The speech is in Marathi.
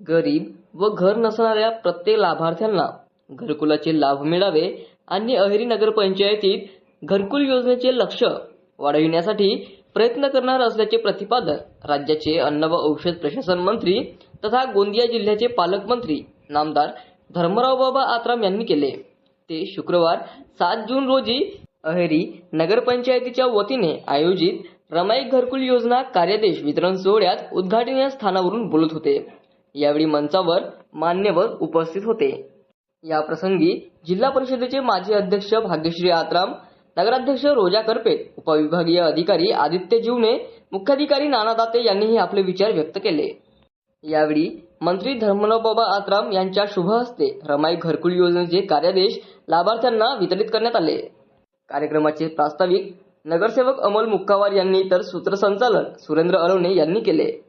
गरीब व घर नसणाऱ्या प्रत्येक लाभार्थ्यांना घरकुलाचे लाभ मिळावे आणि अहेरी नगरपंचायतीत घरकुल योजनेचे लक्ष वाढविण्यासाठी प्रयत्न करणार असल्याचे प्रतिपादन राज्याचे अन्न व औषध प्रशासन मंत्री तथा गोंदिया जिल्ह्याचे पालकमंत्री नामदार धर्मराव बाबा आत्राम यांनी केले. ते शुक्रवार सात जून रोजी अहेरी नगरपंचायतीच्या वतीने आयोजित रमाई घरकुल योजना कार्यादेश वितरण सोहळ्यात उद्घाटनीय स्थानावरून बोलत होते. यावेळी मंचावर मान्यवर उपस्थित होते. या प्रसंगी जिल्हा परिषदेचे माजी अध्यक्ष भाग्यश्री आत्राम नगराध्यक्ष रोजा करपे उपविभागीय अधिकारी आदित्य जीवने मुख्याधिकारी नाना दाते यांनीही आपले विचार व्यक्त केले. यावेळी मंत्री धर्मराव आत्राम यांच्या शुभ हस्ते रमाई घरकुल योजनेचे कार्यादेश लाभार्थ्यांना वितरित करण्यात आले. कार्यक्रमाचे प्रास्ताविक नगरसेवक अमोल मुक्कावार यांनी तर सूत्रसंचालन सुरेंद्र अरवणे यांनी केले.